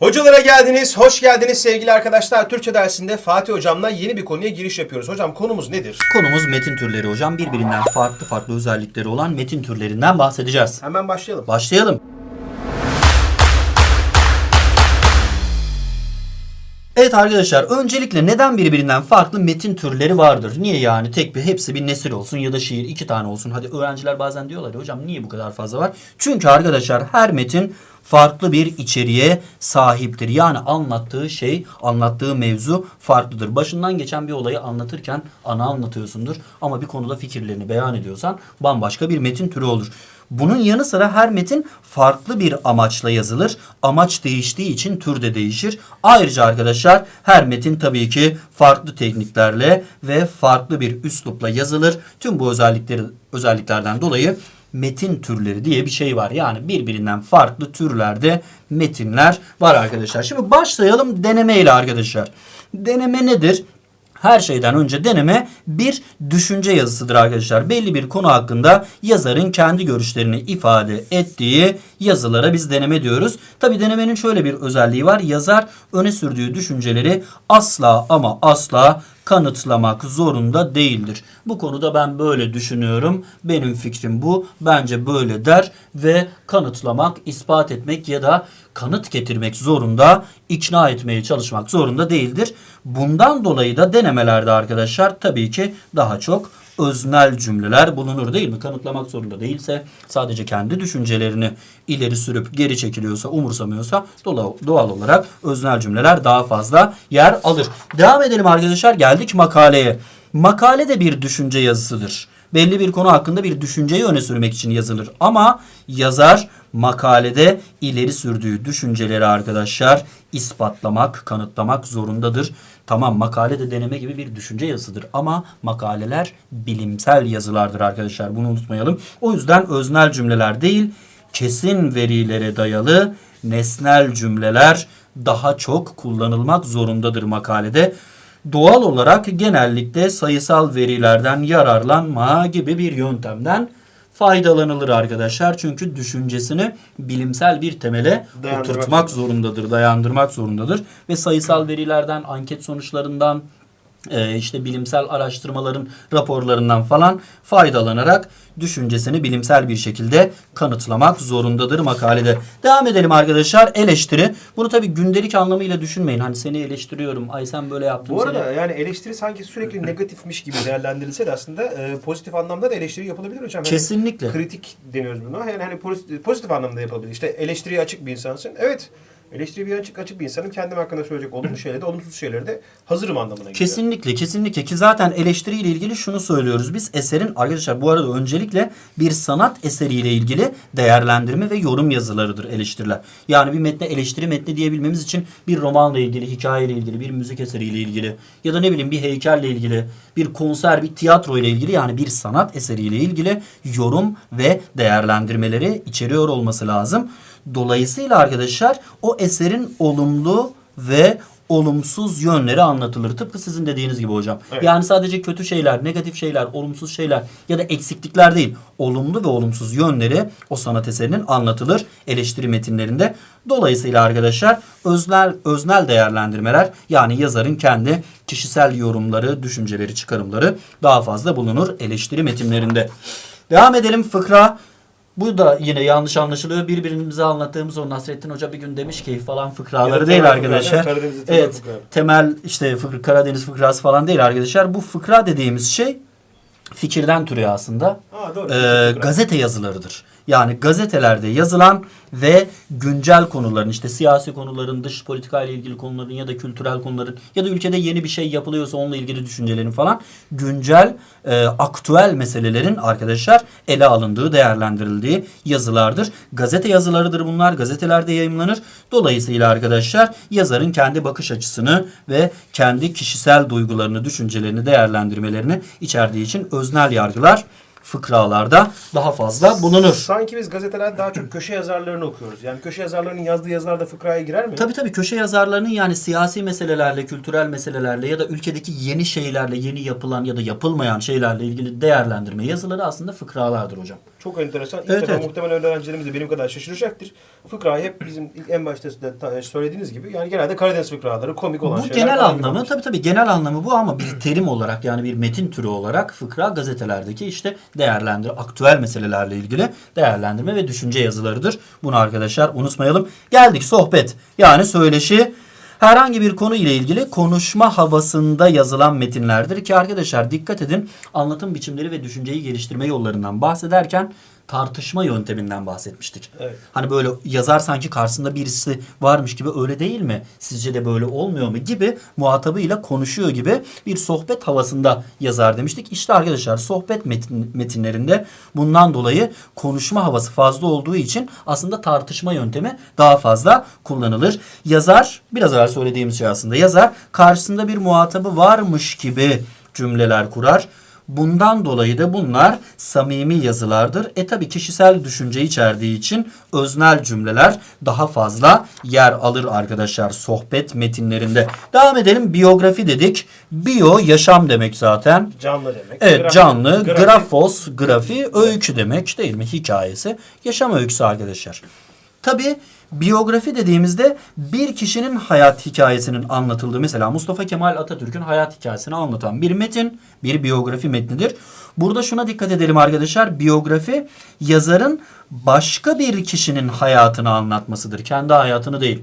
Hocalara geldiniz, hoş geldiniz sevgili arkadaşlar. Türkçe dersinde Fatih Hocam'la yeni bir konuya giriş yapıyoruz. Hocam konumuz nedir? Konumuz metin türleri hocam. Birbirinden farklı farklı özellikleri olan metin türlerinden bahsedeceğiz. Hemen başlayalım. Başlayalım. Evet arkadaşlar öncelikle neden birbirinden farklı metin türleri vardır? Niye yani tek bir hepsi bir nesil olsun ya da şiir iki tane olsun. Hadi öğrenciler bazen diyorlar ya hocam niye bu kadar fazla var? Çünkü arkadaşlar her metin farklı bir içeriğe sahiptir. Yani anlattığı şey, anlattığı mevzu farklıdır. Başından geçen bir olayı anlatırken ana anlatıyorsundur ama bir konuda fikirlerini beyan ediyorsan bambaşka bir metin türü olur. Bunun yanı sıra her metin farklı bir amaçla yazılır. Amaç değiştiği için tür de değişir. Ayrıca arkadaşlar her metin tabii ki farklı tekniklerle ve farklı bir üslupla yazılır. Tüm bu özellikleri özelliklerden dolayı metin türleri diye bir şey var. Yani birbirinden farklı türlerde metinler var arkadaşlar. Şimdi başlayalım denemeyle arkadaşlar. Deneme nedir? Her şeyden önce deneme bir düşünce yazısıdır arkadaşlar. Belli bir konu hakkında yazarın kendi görüşlerini ifade ettiği yazılara biz deneme diyoruz. Tabi denemenin şöyle bir özelliği var. Yazar öne sürdüğü düşünceleri asla ama asla kanıtlamak zorunda değildir. Bu konuda ben böyle düşünüyorum. Benim fikrim bu. Bence böyle der ve kanıtlamak, ispat etmek ya da kanıt getirmek zorunda, ikna etmeye çalışmak zorunda değildir. Bundan dolayı da denemelerde arkadaşlar tabii ki daha çok öznel cümleler bulunur değil mi? Kanıtlamak zorunda değilse sadece kendi düşüncelerini ileri sürüp geri çekiliyorsa, umursamıyorsa doğal, olarak öznel cümleler daha fazla yer alır. Devam edelim arkadaşlar. Geldik makaleye. Makale de bir düşünce yazısıdır. Belli bir konu hakkında bir düşünceyi öne sürmek için yazılır. Ama yazar makalede ileri sürdüğü düşünceleri arkadaşlar ispatlamak, kanıtlamak zorundadır. Tamam makale de deneme gibi bir düşünce yazısıdır ama makaleler bilimsel yazılardır arkadaşlar. Bunu unutmayalım. O yüzden öznel cümleler değil, kesin verilere dayalı nesnel cümleler daha çok kullanılmak zorundadır makalede. Doğal olarak genellikle sayısal verilerden yararlanma gibi bir yöntemden faydalanılır arkadaşlar. Çünkü düşüncesini bilimsel bir temele oturtmak zorundadır, dayandırmak zorundadır. Ve sayısal verilerden, anket sonuçlarından, işte bilimsel araştırmaların raporlarından falan faydalanarak düşüncesini bilimsel bir şekilde kanıtlamak zorundadır makalede. Devam edelim arkadaşlar. Eleştiri. Bunu tabii gündelik anlamıyla düşünmeyin. Hani seni eleştiriyorum. Ay sen böyle yaptın. Bu seni- arada yani eleştiri sanki sürekli negatifmiş gibi değerlendirilse de aslında e, pozitif anlamda da eleştiri yapılabilir hocam. Yani Kesinlikle. kritik deniyoruz buna. Yani hani pozitif, pozitif anlamda yapılabilir. İşte eleştiriye açık bir insansın. Evet. Eleştiriye açık açık bir insanım. Kendim hakkında söyleyecek olumlu şeyleri de olumsuz şeyleri de hazırım anlamına geliyor. Kesinlikle kesinlikle ki zaten eleştiriyle ilgili şunu söylüyoruz biz eserin arkadaşlar bu arada öncelikle bir sanat eseriyle ilgili değerlendirme ve yorum yazılarıdır eleştiriler. Yani bir metne eleştiri metni diyebilmemiz için bir romanla ilgili, hikayeyle ilgili, bir müzik eseriyle ilgili ya da ne bileyim bir heykelle ilgili, bir konser, bir tiyatro ile ilgili yani bir sanat eseriyle ilgili yorum ve değerlendirmeleri içeriyor olması lazım. Dolayısıyla arkadaşlar o eserin olumlu ve olumsuz yönleri anlatılır. Tıpkı sizin dediğiniz gibi hocam. Evet. Yani sadece kötü şeyler, negatif şeyler, olumsuz şeyler ya da eksiklikler değil. Olumlu ve olumsuz yönleri o sanat eserinin anlatılır eleştiri metinlerinde. Dolayısıyla arkadaşlar öznel, öznel değerlendirmeler yani yazarın kendi kişisel yorumları, düşünceleri, çıkarımları daha fazla bulunur eleştiri metinlerinde. Devam edelim fıkra. Bu da yine yanlış anlaşılıyor. Birbirimize anlattığımız o Nasrettin Hoca bir gün demiş ki falan fıkraları değil arkadaşlar. temel Evet. fıkra. Temel işte fıkra, Karadeniz fıkrası falan değil arkadaşlar. Bu fıkra dediğimiz şey fikirden türüyor aslında. Ha, doğru. Ee, Fıkra. gazete yazılarıdır. Yani gazetelerde yazılan ve güncel konuların işte siyasi konuların, dış politika ile ilgili konuların ya da kültürel konuların ya da ülkede yeni bir şey yapılıyorsa onunla ilgili düşüncelerin falan güncel, e, aktüel meselelerin arkadaşlar ele alındığı, değerlendirildiği yazılardır. Gazete yazılarıdır bunlar. Gazetelerde yayınlanır. Dolayısıyla arkadaşlar yazarın kendi bakış açısını ve kendi kişisel duygularını, düşüncelerini, değerlendirmelerini içerdiği için öznel yargılar fıkralarda daha fazla bulunur. Sanki biz gazetelerde daha çok köşe yazarlarını okuyoruz. Yani köşe yazarlarının yazdığı yazılar da fıkraya girer mi? Tabii tabii köşe yazarlarının yani siyasi meselelerle, kültürel meselelerle ya da ülkedeki yeni şeylerle, yeni yapılan ya da yapılmayan şeylerle ilgili değerlendirme yazıları aslında fıkralardır hocam. Çok enteresan. İlk Evet, defa evet. muhtemelen öğrencilerimiz de benim kadar şaşıracaktır. Fıkrayı hep bizim ilk- en başta da söylediğiniz gibi yani genelde Karadeniz fıkraları komik olan Bu şeyler. genel falan anlamı tabii tabii genel anlamı bu ama bir terim olarak yani bir metin türü olarak fıkra gazetelerdeki işte değerlendir aktüel meselelerle ilgili değerlendirme ve düşünce yazılarıdır. Bunu arkadaşlar unutmayalım. Geldik sohbet yani söyleşi herhangi bir konu ile ilgili konuşma havasında yazılan metinlerdir ki arkadaşlar dikkat edin anlatım biçimleri ve düşünceyi geliştirme yollarından bahsederken tartışma yönteminden bahsetmiştik. Evet. Hani böyle yazar sanki karşısında birisi varmış gibi öyle değil mi? Sizce de böyle olmuyor mu gibi muhatabıyla konuşuyor gibi bir sohbet havasında yazar demiştik. İşte arkadaşlar sohbet metin, metinlerinde bundan dolayı konuşma havası fazla olduğu için aslında tartışma yöntemi daha fazla kullanılır. Yazar biraz evvel söylediğimiz şey aslında yazar karşısında bir muhatabı varmış gibi cümleler kurar. Bundan dolayı da bunlar samimi yazılardır. E tabi kişisel düşünce içerdiği için öznel cümleler daha fazla yer alır arkadaşlar sohbet metinlerinde. Devam edelim biyografi dedik. Biyo yaşam demek zaten. Canlı demek. Evet Grafik- canlı, grafos, grafi, öykü demek değil mi? Hikayesi. Yaşam öyküsü arkadaşlar. Tabi biyografi dediğimizde bir kişinin hayat hikayesinin anlatıldığı mesela Mustafa Kemal Atatürk'ün hayat hikayesini anlatan bir metin, bir biyografi metnidir. Burada şuna dikkat edelim arkadaşlar. Biyografi yazarın başka bir kişinin hayatını anlatmasıdır. Kendi hayatını değil.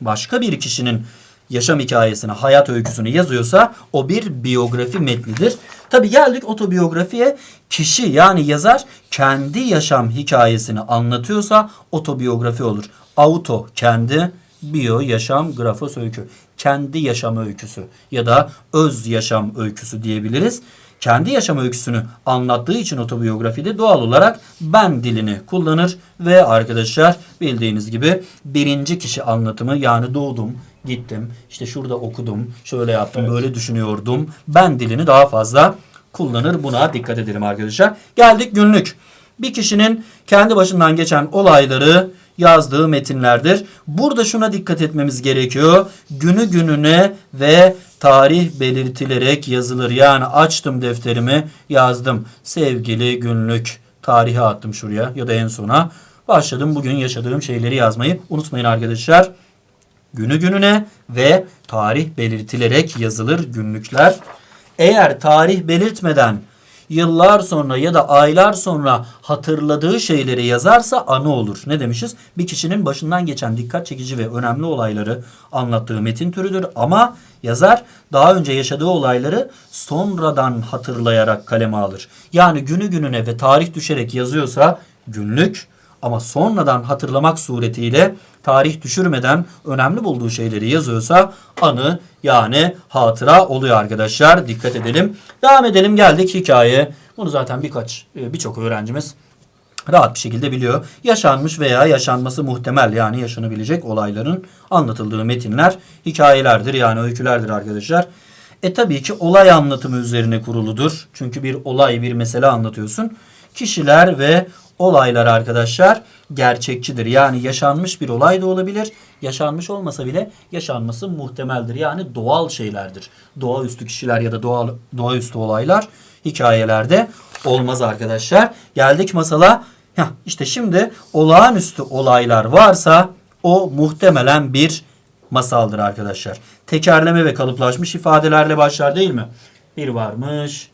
Başka bir kişinin yaşam hikayesini, hayat öyküsünü yazıyorsa o bir biyografi metnidir. Tabi geldik otobiyografiye. Kişi yani yazar kendi yaşam hikayesini anlatıyorsa otobiyografi olur. Auto kendi, biyo yaşam, grafos öykü. Kendi yaşam öyküsü ya da öz yaşam öyküsü diyebiliriz. Kendi yaşam öyküsünü anlattığı için otobiyografide doğal olarak ben dilini kullanır ve arkadaşlar bildiğiniz gibi birinci kişi anlatımı yani doğdum, gittim, işte şurada okudum, şöyle yaptım, böyle düşünüyordum. Ben dilini daha fazla kullanır. Buna dikkat edelim arkadaşlar. Geldik günlük. Bir kişinin kendi başından geçen olayları yazdığı metinlerdir. Burada şuna dikkat etmemiz gerekiyor. Günü gününe ve tarih belirtilerek yazılır. Yani açtım defterimi yazdım. Sevgili günlük tarihe attım şuraya ya da en sona. Başladım bugün yaşadığım şeyleri yazmayı. Unutmayın arkadaşlar. Günü gününe ve tarih belirtilerek yazılır günlükler. Eğer tarih belirtmeden yıllar sonra ya da aylar sonra hatırladığı şeyleri yazarsa anı olur. Ne demişiz? Bir kişinin başından geçen dikkat çekici ve önemli olayları anlattığı metin türüdür ama yazar daha önce yaşadığı olayları sonradan hatırlayarak kaleme alır. Yani günü gününe ve tarih düşerek yazıyorsa günlük ama sonradan hatırlamak suretiyle tarih düşürmeden önemli bulduğu şeyleri yazıyorsa anı yani hatıra oluyor arkadaşlar. Dikkat edelim. Devam edelim geldik hikaye. Bunu zaten birkaç e, birçok öğrencimiz rahat bir şekilde biliyor. Yaşanmış veya yaşanması muhtemel yani yaşanabilecek olayların anlatıldığı metinler hikayelerdir yani öykülerdir arkadaşlar. E tabii ki olay anlatımı üzerine kuruludur. Çünkü bir olay bir mesele anlatıyorsun. Kişiler ve olaylar arkadaşlar gerçekçidir. Yani yaşanmış bir olay da olabilir. Yaşanmış olmasa bile yaşanması muhtemeldir. Yani doğal şeylerdir. Doğaüstü kişiler ya da doğal, doğaüstü olaylar hikayelerde olmaz arkadaşlar. Geldik masala. Heh, işte şimdi olağanüstü olaylar varsa o muhtemelen bir masaldır arkadaşlar. Tekerleme ve kalıplaşmış ifadelerle başlar değil mi? Bir varmış,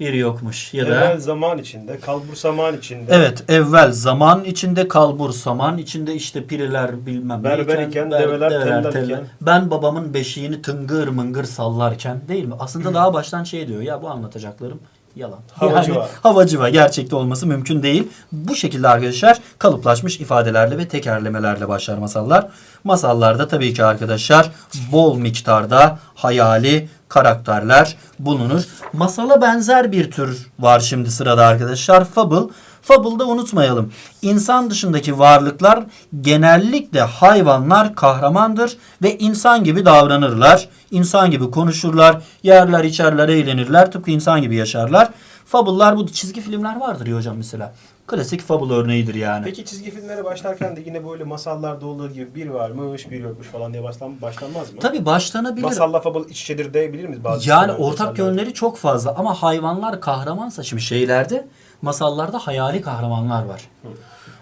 bir yokmuş ya da Evvel zaman içinde, kalbur zaman içinde. Evet evvel zaman içinde kalbur saman içinde işte pireler bilmem Berber neyken, iken, develer teller. iken. Ben babamın beşiğini tıngır mıngır sallarken değil mi? Aslında daha baştan şey diyor ya bu anlatacaklarım yalan. Havacı yani, var. Havacı var. Gerçekte olması mümkün değil. Bu şekilde arkadaşlar kalıplaşmış ifadelerle ve tekerlemelerle başlar masallar. Masallarda tabii ki arkadaşlar bol miktarda hayali karakterler bulunur. Masala benzer bir tür var şimdi sırada arkadaşlar. Fable. Fable'da unutmayalım. İnsan dışındaki varlıklar genellikle hayvanlar kahramandır ve insan gibi davranırlar. İnsan gibi konuşurlar, yerler, içerler, eğlenirler. Tıpkı insan gibi yaşarlar. Fable'lar bu çizgi filmler vardır ya hocam mesela. klasik fable örneğidir yani. Peki çizgi filmlere başlarken de yine böyle masallarda olduğu gibi bir varmış, bir yokmuş falan diye başlan, başlanmaz mı? Tabii başlanabilir. Masalla fable iç içedir diyebilir miyiz bazı Yani ortak yönleri çok fazla ama hayvanlar kahramansa şimdi şeylerde masallarda hayali kahramanlar var.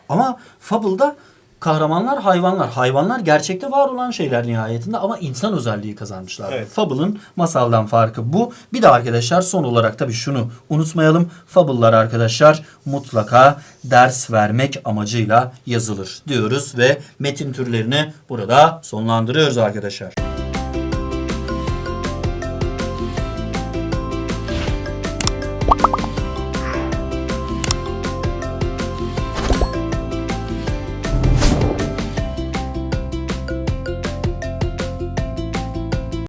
Ama Fable'da kahramanlar hayvanlar. Hayvanlar gerçekte var olan şeyler nihayetinde ama insan özelliği kazanmışlar. Evet. Fable'ın masaldan farkı bu. Bir de arkadaşlar son olarak tabii şunu unutmayalım. Fable'lar arkadaşlar mutlaka ders vermek amacıyla yazılır diyoruz ve metin türlerini burada sonlandırıyoruz arkadaşlar.